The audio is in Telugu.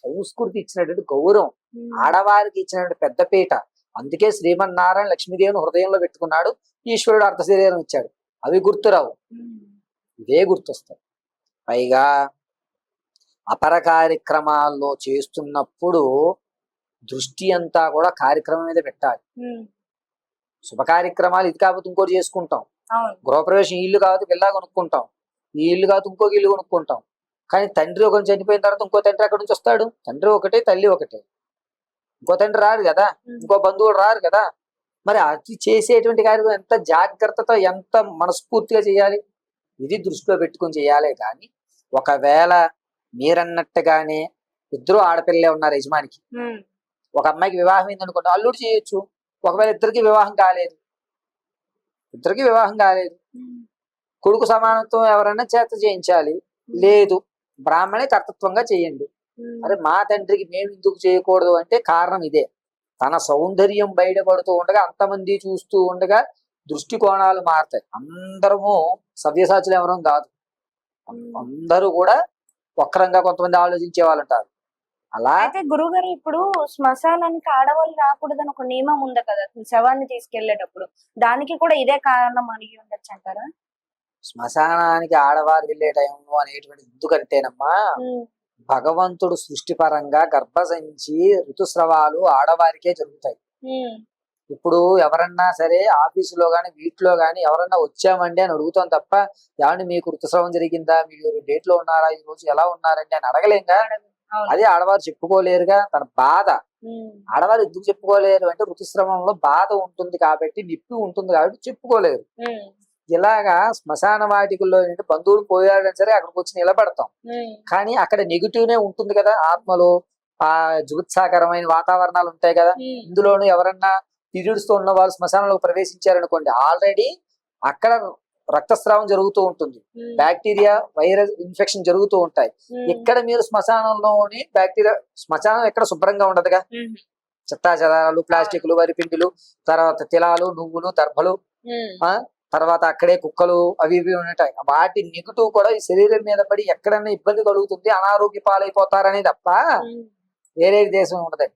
సంస్కృతి ఇచ్చినటువంటి గౌరవం. ఆడవారికి ఇచ్చినటువంటి పెద్దపీట అందుకే శ్రీమన్నారాయణ లక్ష్మీదేవిని హృదయంలో పెట్టుకున్నాడు. ఈశ్వరుడు అర్ధ శరీరం ఇచ్చాడు. అవి గుర్తురావు. ఇవే గుర్తొస్తాయి. పైగా అపర కార్యక్రమాల్లో చేస్తున్నప్పుడు దృష్టి అంతా కూడా కార్యక్రమం మీద పెట్టాలి. శుభ కార్యక్రమాలు ఇది కాకపోతే ఇంకోటి చేసుకుంటాం. గృహప్రవేశం ఇల్లు కాకపోతే పిల్ల కొనుక్కుంటాం. ఈ ఇల్లు కాకపోతే ఇంకొక ఇల్లు కొనుక్కుంటాం. కానీ తండ్రి ఒకరు చనిపోయిన తర్వాత ఇంకో తండ్రి అక్కడి నుంచి వస్తాడు? తండ్రి ఒకటే తల్లి ఒకటే. ఇంకో తండ్రి రారు కదా? ఇంకో బంధువులు రారు కదా? మరి అది చేసేటువంటి కార్యక్రమం ఎంత జాగ్రత్తతో ఎంత మనస్ఫూర్తిగా చేయాలి? ఇది దృష్టిలో పెట్టుకొని చేయాలి కానీ ఒకవేళ మీరన్నట్టుగానే ఇద్దరు ఆడపిల్లలే ఉన్నారు యజమానికి. ఒక అమ్మాయికి వివాహం అయింది అనుకోండి అల్లుడు చేయొచ్చు. ఒకవేళ ఇద్దరికి వివాహం కాలేదు. ఇద్దరికి వివాహం కాలేదు. కొడుకు సమానత్వం ఎవరైనా చేత చేయించాలి. లేదు. బ్రాహ్మణే కర్తృత్వంగా చేయండి. అరే మా తండ్రికి మేము ఎందుకు చేయకూడదు అంటే కారణం ఇదే. తన సౌందర్యం బయటపడుతూ ఉండగా అంతమంది చూస్తూ ఉండగా దృష్టికోణాలు మారుతాయి. అందరము సవ్యసాచులు ఎవరం కాదు. అందరూ కూడా వక్రంగా కొంతమంది ఆలోచించే వాళ్ళు ఉంటారు అలా అయితే గురువు గారు ఇప్పుడు శ్మశానానికి ఆడవాళ్ళు రాకూడదని ఒక నియమం ఉంది కదా శవాన్ని తీసుకెళ్ళేటప్పుడు దానికి కూడా ఇదే కారణం అడిగి ఉండొచ్చు అంటారా? శ్మశానానికి ఆడవారు వెళ్ళే టైంలో అనేటువంటి ఎందుకంటేనమ్మా భగవంతుడు సృష్టిపరంగా గర్భసంచి ఋతుస్రవాలు ఆడవారికే జరుగుతాయి. ఇప్పుడు ఎవరన్నా సరే ఆఫీసులో గాని వీటిలో గాని ఎవరన్నా వచ్చామండి అని అడుగుతాం తప్ప ఏమండి మీకు ఋతుస్రవం జరిగిందా? మీరు డేట్లో ఉన్నారా? ఈ రోజు ఎలా ఉన్నారండి? అని అడగలేంగా. అదే ఆడవారు చెప్పుకోలేరుగా తన బాధ. ఆడవారు ఎందుకు చెప్పుకోలేరు? అంటే ఋతుస్రవంలో బాధ ఉంటుంది కాబట్టి నిప్పి ఉంటుంది కాబట్టి చెప్పుకోలేరు. ఇలాగా శ్మశాన వాటికల్లో ఏంటంటే బంధువులు పోయాడని సరే అక్కడికి వచ్చి నిలబడతాం. కానీ అక్కడ నెగిటివ్ నే ఉంటుంది కదా ఆత్మలో. ఆ జుగుత్సాకరమైన వాతావరణాలు ఉంటాయి కదా. ఇందులోను ఎవరన్నా పీరియడ్స్తో ఉన్న వాళ్ళు శ్మశానంలోకి ప్రవేశించారనుకోండి ఆల్రెడీ అక్కడ రక్తస్రావం జరుగుతూ ఉంటుంది. బ్యాక్టీరియా వైరస్ ఇన్ఫెక్షన్ జరుగుతూ ఉంటాయి. ఇక్కడ మీరు శ్మశానంలోని బ్యాక్టీరియా శ్మశానం ఎక్కడ శుభ్రంగా ఉండదుగా? చెత్తా చెదారాలు ప్లాస్టిక్లు వరి పిండిలు తర్వాత తిలాలు నువ్వులు దర్భలు ఆ? తర్వాత అక్కడే కుక్కలు అవి ఇవి ఉంటాయి. వాటి నెగిటివ్ కూడా ఈ శరీరం మీద పడి ఎక్కడైనా ఇబ్బంది కలుగుతుంది అనారోగ్య పాలైపోతారని తప్ప వేరే దేశం ఉండదు